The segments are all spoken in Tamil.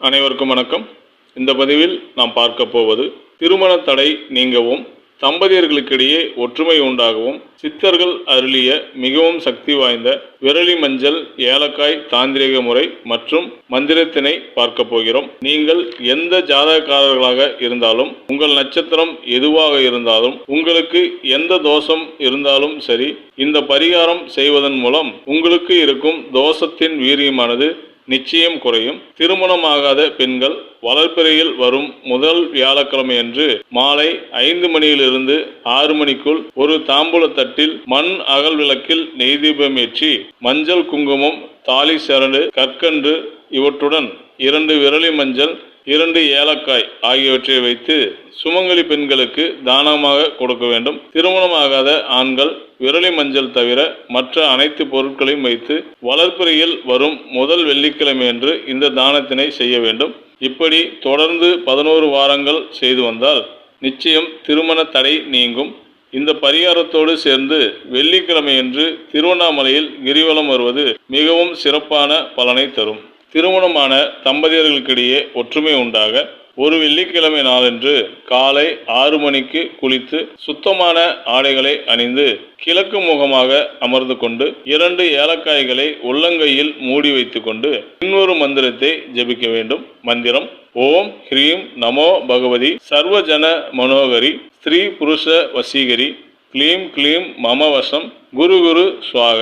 அனைவருக்கும் வணக்கம். இந்த பதிவில் நாம் பார்க்க போவது திருமண தடை நீங்கவும் தம்பதியர்களுக்கிடையே ஒற்றுமை உண்டாகவும் சித்தர்கள் அருளிய மிகவும் சக்தி வாய்ந்த விரலி மஞ்சள் ஏலக்காய் தாந்திரிக முறை மற்றும் மந்திரத்தினை பார்க்க போகிறோம். நீங்கள் எந்த ஜாதகக்காரர்களாக இருந்தாலும் உங்கள் நட்சத்திரம் எதுவாக இருந்தாலும் உங்களுக்கு எந்த தோஷம் இருந்தாலும் சரி இந்த பரிகாரம் செய்வதன் மூலம் உங்களுக்கு இருக்கும் தோஷத்தின் வீரியமானது நிச்சயம் குறையும். திருமணமாகாத பெண்கள் வளர்ப்பிறையில் வரும் முதல் வியாழக்கிழமையன்று மாலை ஐந்து மணியிலிருந்து ஆறு மணிக்குள் ஒரு தாம்பூல தட்டில் மண் அகல் விளக்கில் நெய் தீபம் ஏற்றி மஞ்சள் குங்குமம் தாலி சரடு கற்கண்டு இவற்றுடன் இரண்டு விரலி மஞ்சள் இரண்டு ஏலக்காய் ஆகியவற்றை வைத்து சுமங்கலி பெண்களுக்கு தானமாக கொடுக்க வேண்டும். திருமணமாகாத ஆண்கள் விரலி மஞ்சள் தவிர மற்ற அனைத்து பொருட்களையும் வைத்து வளர்ப்பிறையில் வரும் முதல் வெள்ளிக்கிழமையன்று இந்த தானத்தினை செய்ய வேண்டும். இப்படி தொடர்ந்து பதினோரு வாரங்கள் செய்து வந்தால் நிச்சயம் திருமண தடை நீங்கும். இந்த பரிகாரத்தோடு சேர்ந்து வெள்ளிக்கிழமையன்று திருவண்ணாமலையில் கிரிவலம் வருவது மிகவும் சிறப்பான பலனை தரும். திருமணமான தம்பதியர்களுக்கிடையே ஒற்றுமை உண்டாக ஒரு வெள்ளிக்கிழமை நாளன்று காலை ஆறு மணிக்கு குளித்து சுத்தமான ஆடைகளை அணிந்து கிழக்கு முகமாக அமர்ந்து கொண்டு இரண்டு ஏலக்காய்களை உள்ளங்கையில் மூடி வைத்துக்கொண்டு இன்னொரு மந்திரத்தை ஜெபிக்க வேண்டும். மந்திரம் ஓம் ஹ்ரீம் நமோ பகவதி சர்வஜன மனோகரி ஸ்திரீ புருஷ வசீகரி க்ளீம் க்ளீம் மமவசம் குரு குரு சுவாக.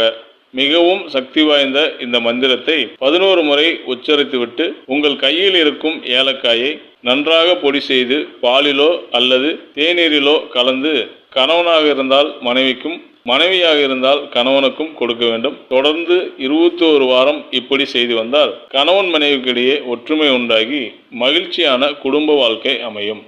மிகவும் சக்தி வாய்ந்த இந்த மந்திரத்தை பதினோரு முறை உச்சரித்துவிட்டு உங்கள் கையில் இருக்கும் ஏலக்காயை நன்றாக பொடி செய்து பாலிலோ அல்லது தேநீரிலோ கலந்து கணவனாக இருந்தால் மனைவிக்கும் மனைவியாக இருந்தால் கணவனுக்கும் கொடுக்க வேண்டும். தொடர்ந்து இருபத்தி ஒரு வாரம் இப்படி செய்து வந்தால் கணவன் மனைவிக்கிடையே ஒற்றுமை உண்டாகி மகிழ்ச்சியான குடும்ப வாழ்க்கை அமையும்.